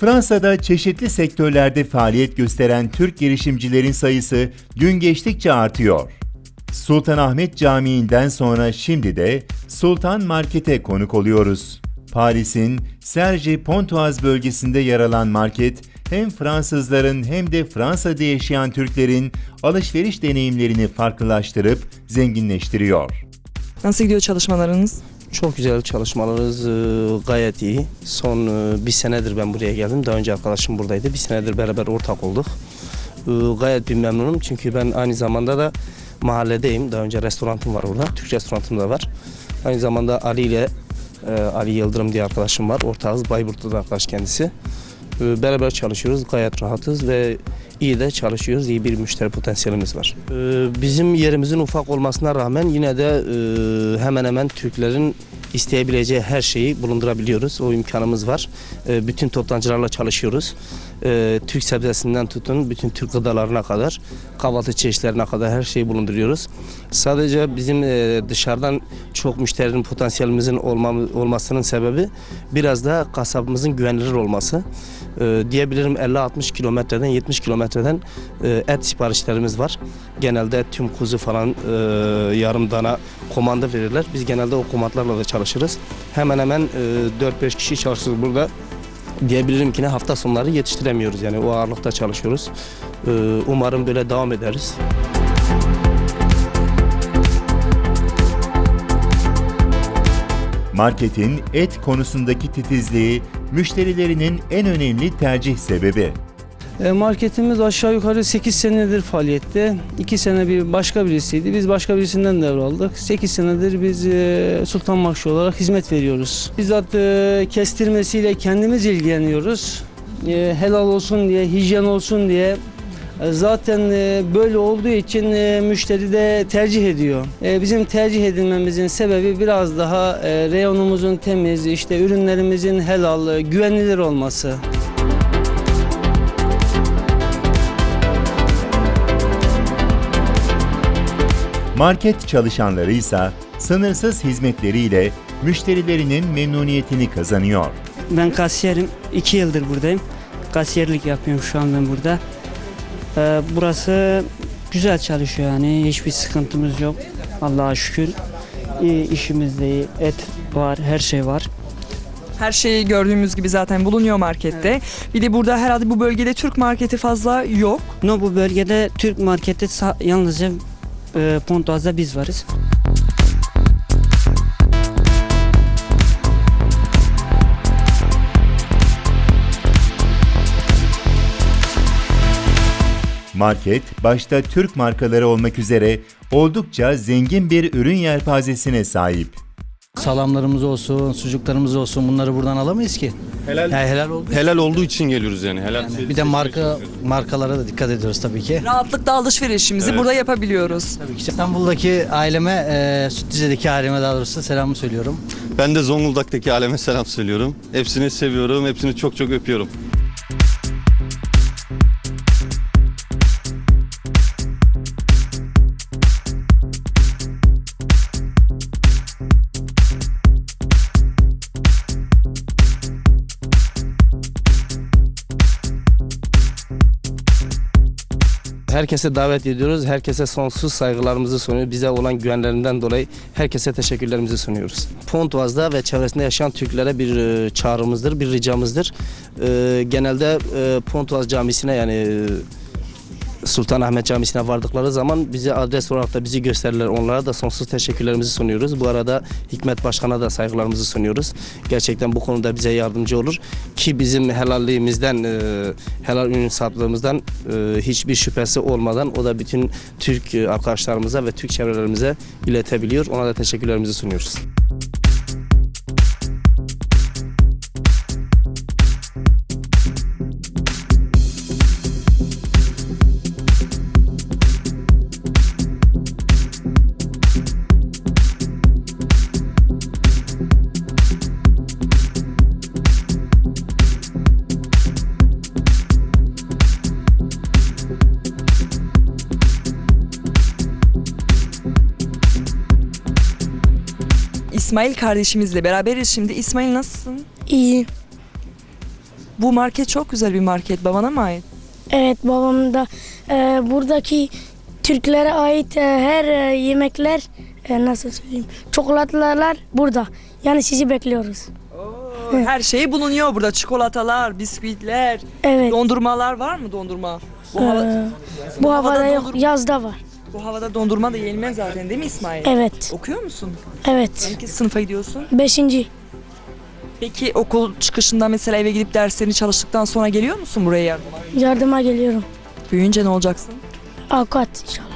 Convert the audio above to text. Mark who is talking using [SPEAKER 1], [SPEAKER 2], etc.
[SPEAKER 1] Fransa'da çeşitli sektörlerde faaliyet gösteren Türk girişimcilerin sayısı gün geçtikçe artıyor. Sultanahmet Camii'nden sonra şimdi de Sultan Market'e konuk oluyoruz. Paris'in Sergi Pontoise bölgesinde yer alan market, hem Fransızların hem de Fransa'da yaşayan Türklerin alışveriş deneyimlerini farklılaştırıp zenginleştiriyor.
[SPEAKER 2] Nasıl gidiyor çalışmalarınız?
[SPEAKER 3] Çok güzel çalışmalarımız e, gayet iyi. Son e, bir senedir ben buraya geldim. Daha önce arkadaşım buradaydı. Bir senedir beraber ortak olduk. E, Gayet bir memnunum çünkü ben aynı zamanda da mahalledeyim. Daha önce restoranım var orada. Türk restoranım da var. Aynı zamanda Ali ile Ali Yıldırım diye arkadaşım var. Ortağız. Bayburt'ta da arkadaş kendisi. E, Beraber çalışıyoruz. Gayet rahatız ve iyi de çalışıyoruz. İyi bir müşteri potansiyelimiz var. E, Bizim yerimizin ufak olmasına rağmen yine de e, hemen hemen Türklerin isteyebileceği her şeyi bulundurabiliyoruz. O imkanımız var. E, Bütün toptancılarla çalışıyoruz. E, Türk sebzesinden tutun bütün Türk gıdalarına kadar, kahvaltı çeşitlerine kadar her şeyi bulunduruyoruz. Sadece bizim e, dışarıdan çok müşterinin potansiyelimizin olmam- olmasının sebebi biraz da kasabımızın güvenilir olması. E, diyebilirim 50-60 kilometreden 70 kilometreden e, et siparişlerimiz var. Genelde tüm kuzu falan e, yarım dana komanda verirler. Biz genelde o komandlarla da çalışırız. Hemen hemen e, 4-5 kişi çalışırız burada. Diyebilirim ki ne hafta sonları yetiştiremiyoruz yani o ağırlıkta çalışıyoruz. E, umarım böyle devam ederiz.
[SPEAKER 1] Marketin et konusundaki titizliği müşterilerinin en önemli tercih sebebi.
[SPEAKER 4] E, Marketimiz aşağı yukarı 8 senedir faaliyette. 2 sene bir başka birisiydi. Biz başka birisinden devraldık. 8 senedir biz e, Sultan Marşı olarak hizmet veriyoruz. Bizzat e, kestirmesiyle kendimiz ilgileniyoruz. Helal olsun diye, hijyen olsun diye Zaten böyle olduğu için müşteri de tercih ediyor. Bizim tercih edilmemizin sebebi biraz daha reyonumuzun temiz, işte ürünlerimizin helal, güvenilir olması.
[SPEAKER 1] Market çalışanları ise sınırsız hizmetleriyle müşterilerinin memnuniyetini kazanıyor.
[SPEAKER 5] Ben kasiyerim. 2 yıldır buradayım. Kasiyerlik yapıyorum şu an ben burada. Ee, burası güzel çalışıyor yani. Hiçbir sıkıntımız yok. Allah'a şükür. İyi, işimiz iyi. Et var, her şey var.
[SPEAKER 2] Her şey gördüğümüz gibi zaten bulunuyor markette. Bir de burada herhalde bu bölgede Türk marketi fazla yok.
[SPEAKER 5] No bu bölgede Türk marketi yalnızca e, Pontoaz'da biz varız.
[SPEAKER 1] Market, başta Türk markaları olmak üzere oldukça zengin bir ürün yelpazesine sahip.
[SPEAKER 6] Salamlarımız olsun, sucuklarımız olsun bunları buradan alamayız ki.
[SPEAKER 7] Helal
[SPEAKER 6] Yani helal oldu.
[SPEAKER 7] helal olduğu için geliyoruz yani. Helal.
[SPEAKER 6] Bir de marka markalara da dikkat ediyoruz tabii ki.
[SPEAKER 2] Rahatlıkla alışverişimizi
[SPEAKER 7] Evet.
[SPEAKER 2] burada yapabiliyoruz.
[SPEAKER 6] Tabii ki İstanbul'daki aileme, e, Sütlüce'deki aileme daha doğrusu selamı söylüyorum.
[SPEAKER 7] Ben de Zonguldak'taki aleme selam söylüyorum. Hepsini seviyorum. Hepsini çok çok öpüyorum.
[SPEAKER 3] Herkese davet ediyoruz. Herkese sonsuz saygılarımızı sunuyoruz. Bize olan güvenlerinden dolayı herkese teşekkürlerimizi sunuyoruz. Pontoaz'da ve çevresinde yaşayan Türklere bir e, çağrımızdır, bir ricamızdır. E, genelde e, Pontoaz Camisi'ne yani Sultanahmet Camisi'ne vardıkları zaman bize adres olarak da bizi gösterirler. Onlara da sonsuz teşekkürlerimizi sunuyoruz. Bu arada Hikmet Başkan'a da saygılarımızı sunuyoruz. Gerçekten bu konuda bize yardımcı olur. Ki bizim helalliğimizden, e, helal ürün sattığımızdan e, hiçbir şüphesi olmadan o da bütün Türk e, arkadaşlarımıza ve Türk çevrelerimize iletebiliyor. Ona da teşekkürlerimizi sunuyoruz.
[SPEAKER 2] İsmail kardeşimizle beraberiz şimdi. İsmail nasılsın?
[SPEAKER 8] İyi.
[SPEAKER 2] Bu market çok güzel bir market. Babana mı ait?
[SPEAKER 8] Evet babam da e, buradaki Türklere ait e, her e, yemekler e, nasıl söyleyeyim çikolatalar burada. Yani sizi bekliyoruz. Evet.
[SPEAKER 2] Her şey bulunuyor burada. Çikolatalar, bisküvitler,
[SPEAKER 8] Evet.
[SPEAKER 2] dondurmalar var mı dondurma? Bu, hava-
[SPEAKER 8] e, bu
[SPEAKER 2] havada
[SPEAKER 8] havada yok
[SPEAKER 2] dondur-
[SPEAKER 8] yazda var.
[SPEAKER 2] Bu havada dondurma da yenilmez zaten değil mi İsmail?
[SPEAKER 8] Evet.
[SPEAKER 2] Okuyor musun?
[SPEAKER 8] Evet.
[SPEAKER 2] Hangi sınıfa gidiyorsun?
[SPEAKER 8] Beşinci.
[SPEAKER 2] Peki okul çıkışında mesela eve gidip derslerini çalıştıktan sonra geliyor musun buraya yardıma?
[SPEAKER 8] Yardıma geliyorum.
[SPEAKER 2] Büyüyünce ne olacaksın?
[SPEAKER 8] Avukat inşallah.